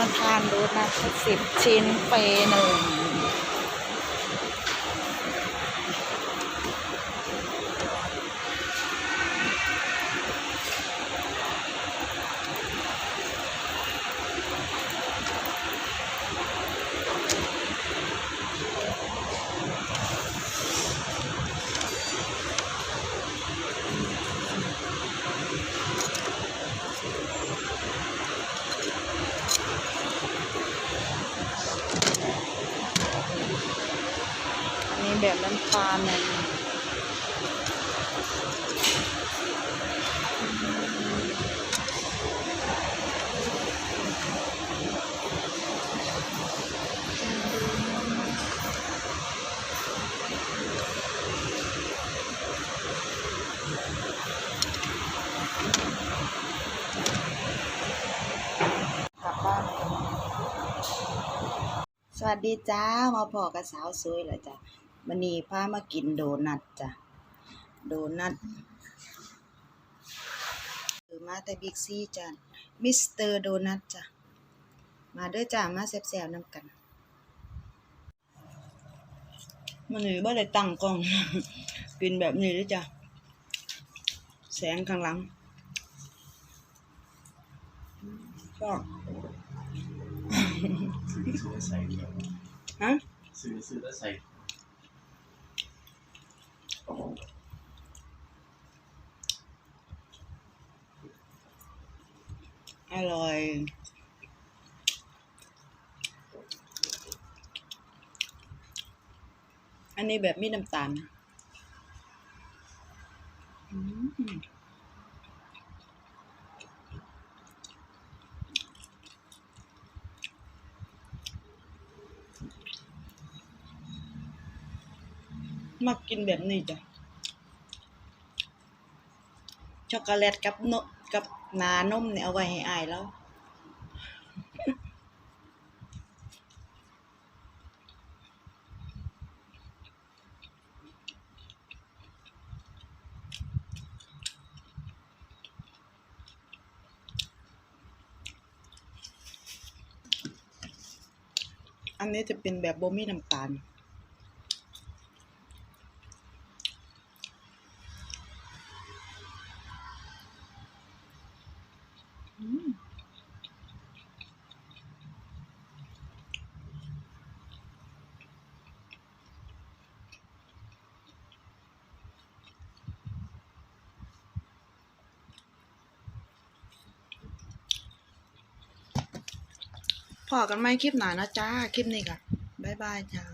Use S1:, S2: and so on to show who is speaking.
S1: มาทานดูนะสิบชิ้นเปหนึ่ง แบบน้ำตาลหนึ่งกลับบ้านสวัสดีจ้ามาพอกับสาวสวยเหรอจ้ะ วันนี้พามากินโดนัทจ้ะ โดนัทคือมาแต่บิ๊กซีจ้ะ มิสเตอร์โดนัทจ้ะ มาเด้อจ้ามาแซ่บๆน้ำกันมันนี้บ่ได้ตั้งกล้อง กินแบบนี้ด้อจ้ะ แสงข้างหลังก็
S2: ซื้อซื้อแล้วใส่
S1: ฮะ
S2: ซื้อซื้อแล้วใส่
S1: อร่อยอันนี้แบบมีน้ำตาล อืม มากินแบบนี้จ้ะ ช็อกโกแลตกับนมกับนานมเนี่ยเอาไว้ให้อายแล้วอันนี้จะเป็นแบบโบมี่น้ำตาล พอกันไหมคลิปหนานะจ้า คลิปนี้ค่ะ บ๊ายบายจ้า